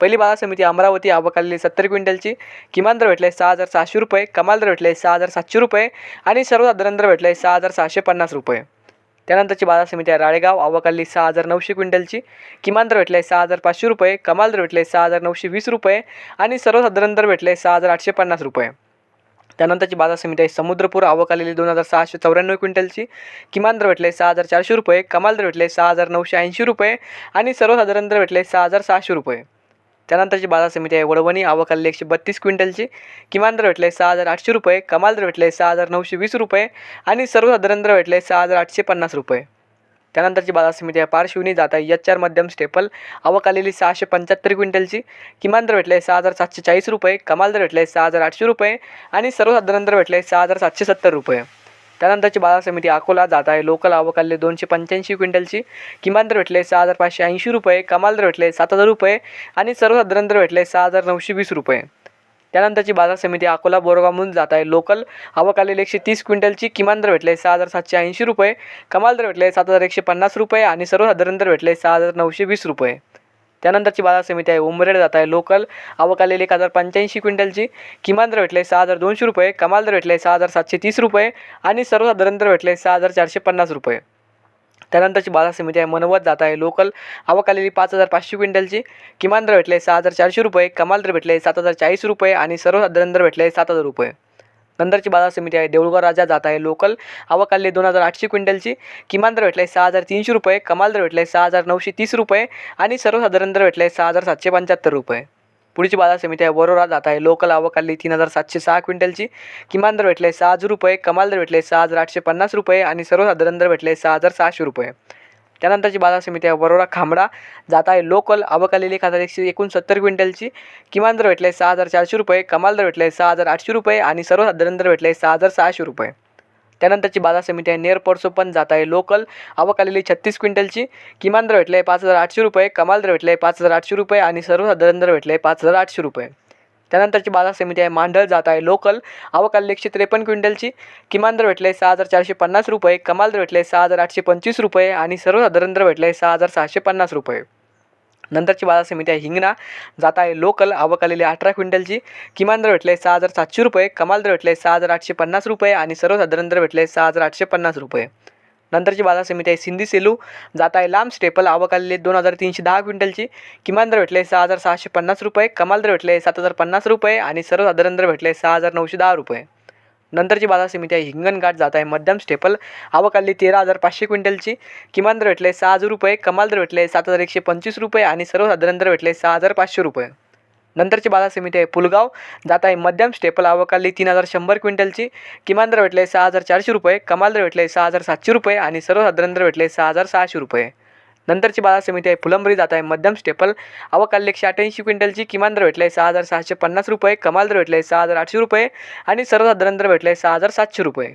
पहिली बाजार समिती अमरावती आवकालेली सत्तर क्विंटलची. किमान दर भेटले सहा हजार सहाशे रुपये कमाल दर भेटले सहा हजार सातशे रुपये आणि सर्वसाधारण दर भेटले सहा हजार सहाशे पन्नास रुपये. त्यानंतरची बाजार समिती आहे राळेगाव आवक सहा हजार नऊशे क्विंटलची. किमान दर भेटले सहा हजार पाचशे रुपये कमाल दर भेटले सहा हजार नऊशे वीस रुपये आणि सर्वसाधारण दर भेटले सहा हजार आठशे पन्नास रुपये. त्यानंतरची बाजार समिती आहे समुद्रपूर आवक आलेली दोन हजार सहाशे चौऱ्याण्णव क्विंटलची. किमान दर भेटले सहा हजार चारशे रुपये कमाल दर भेटले सहा हजार नऊशे ऐंशी रुपये आणि सर्वसाधारण दर भेटले सहा हजार सहाशे रुपये. त्यानंतरची बाजार समिती आहे वडवणी आवक आलेली एकशे बत्तीस क्विंटलची. किमान दर भेटले सहा हजार आठशे रुपये कमाल दर भेटले सहा हजार नऊशे वीस रुपये आणि सर्वसाधारण दर भेटले सहा हजार आठशे पन्नास रुपये. त्यानंतरची बाजार समिती आहे पारशिवनी जात आहे एच आर मध्यम स्टेपल. आवक आलेली सहाशे पंच्याहत्तर क्विंटलची. किमान दर भेटले सहा हजार सातशे चाळीस रुपये कमाल दर भेटले सहा हजार आठशे रुपये आणि सर्वसाधारण दर भेटले सहा हजार सातशे सत्तर रुपये. त्यानंतरची बाजार समिती अकोला जात आहे. लोकल आवक दोनशे पंच्याऐंशी क्विंटलची. किमान दर भेटले सहा हजार पाचशे ऐंशी रुपये. कमाल दर भेटले सात हजार रुपये. आणि सर्वसाधारण दर भेटले सहा हजार नऊशे वीस रुपये. त्यानंतरची बाजार समिती अकोला बोरगावमधून जात आहे. लोकल आवक आलेली एकशे तीस क्विंटलची. किमान दर भेटले सहा हजार सातशे ऐंशी रुपये. कमाल दर भेटले सात हजार एकशे पन्नास रुपये. आणि सर्वसाधारण दर भेटले सहा हजार नऊशे वीस रुपये. त्यानंतरची बाजार समिती आहे. उंबरेड जात आहे. लोकल आवक आलेली एक हजार पंच्याऐंशी क्विंटलची. किमान दर भेटले सहा हजार दोनशे रुपये. कमाल दर भेटले सहा हजार सातशे तीस रुपये. आणि सर्वसाधारण दर भेटले सहा हजार चारशे पन्नास रुपये. त्यानंतरची बाजार समिती आहे. मनवत जात आहे. लोकल आवक आलेली पाच हजार पाचशे क्विंटलची. किमान दर भेटले सहा हजार चारशे रुपये. कमाल दर भेटले सात हजार चाळीस रुपये. आणि सर्वसाधारण दर भेटले सात हजार रुपये. नंतरची बाजार समिती आहे. देऊळगाव राजा जात आहे. लोकल आवक आलेली दोन हजार आठशे क्विंटलची. किमान दर भेटले सहा हजार तीनशे रुपये. कमाल दर भेटले सहा हजार नऊशे तीस रुपये. आणि सर्वसाधारण दर भेटले सहा हजार सातशे पंच्याहत्तर रुपये. पुढची बाजार समिती आहे. वरोरा जात आहे. लोकल आवक आलेली तीन हजार सातशे सहा क्विंटलची. किमान दर भेटले सहा हजार रुपये. कमाल दर भेटले सहा हजार आठशे पन्नास रुपये. आणि सर्वसाधारण दर भेटले सहा हजार सहाशे रुपये. त्यानंतरची बाजार समिती आहे वरोरा खांबडा. जात आहे लोकल आवक आलेली एक हजार एकशे एकोणसत्तर क्विंटलची. किमान दर भेटले सहा हजार चारशे रुपये कमाल दर भेटले सहा हजार आठशे रुपये आणि सर्वसाधारण दर भेटले सहा हजार सहाशे रुपये. त्यानंतरची बाजार समिती आहे नेर परसो पण जात आहे लोकल आवक आलेली छत्तीस क्विंटलची. किमान दर भेटले पाच हजार आठशे रुपये कमाल दर भेटले पाच हजार आठशे रुपये आणि सर्वसाधारण दर भेटले पाच हजार आठशे रुपये. त्यानंतरची बाजार समिती आहे मांडळ जात आहे लोकल आवक एकशे त्रेपन्न क्विंटलची किमान दर भेटले सहा हजार चारशे पन्नास रुपये कमाल दर भेटले सहा हजार आठशे पंचवीस रुपये आणि सर्वसाधारण दर भेटले सहा हजार सहाशे पन्नास रुपये. नंतरची बाजार समिती आहे हिंगणा जात आहे लोकल आवक आलेली अठरा क्विंटलची किमान दर भेटले सहा हजार सातशे रुपये कमाल दर भेटले सहा हजार आठशे पन्नास रुपये आणि सर्वसाधारण दर भेटले सहा हजार आठशे पन्नास रुपये. नंतरची बाजार समिती आहे. सिंधी सेलू जात आहे. लांब स्टेपल आवक आलेली दोन हजार तीनशे दहा क्विंटलची. किमान दर भेटले सहा हजार सहाशे पन्नास रुपये. कमाल दर भेटले सात हजार पन्नास रुपये आणि सर्वसाधारण दर भेटले सहा हजार नऊशे दहा रुपये. नंतरची बाजार समिती आहे. हिंगणघाट जात आहे. मध्यम स्टेपल आवक तेरा हजार पाचशे क्विंटलची. किमान दर भेटले सहा हजार रुपये. कमाल दर भेटले सात हजार एकशे पंचवीस रुपये आणि सर्वसाधारण दर भेटले सहा हजार पाचशे रुपये. नंतरची बाजार समिती आहे पुलगाव. जात आहे मध्यम स्टेपल आवकाली तीन हजार शंभर क्विंटलची. किमान दर भेटले सहा हजार चारशे रुपये कमाल दर भेटले सहा हजार सातशे रुपये आणि सर्वसाधारण दर भेटले सहा हजार सहाशे रुपये. नंतरची बाजार समिती आहे फुलंबरी जात आहे मध्यम स्टेपल आवक एकशे अठ्ठ्याऐंशी क्विंटलची. किमान दर भेटले सहा हजार सहाशे पन्नास रुपये कमाल दर भेटले सहा हजार आठशे रुपये आणि सर्वसाधारण दर भेटले सहा हजार सातशे रुपये.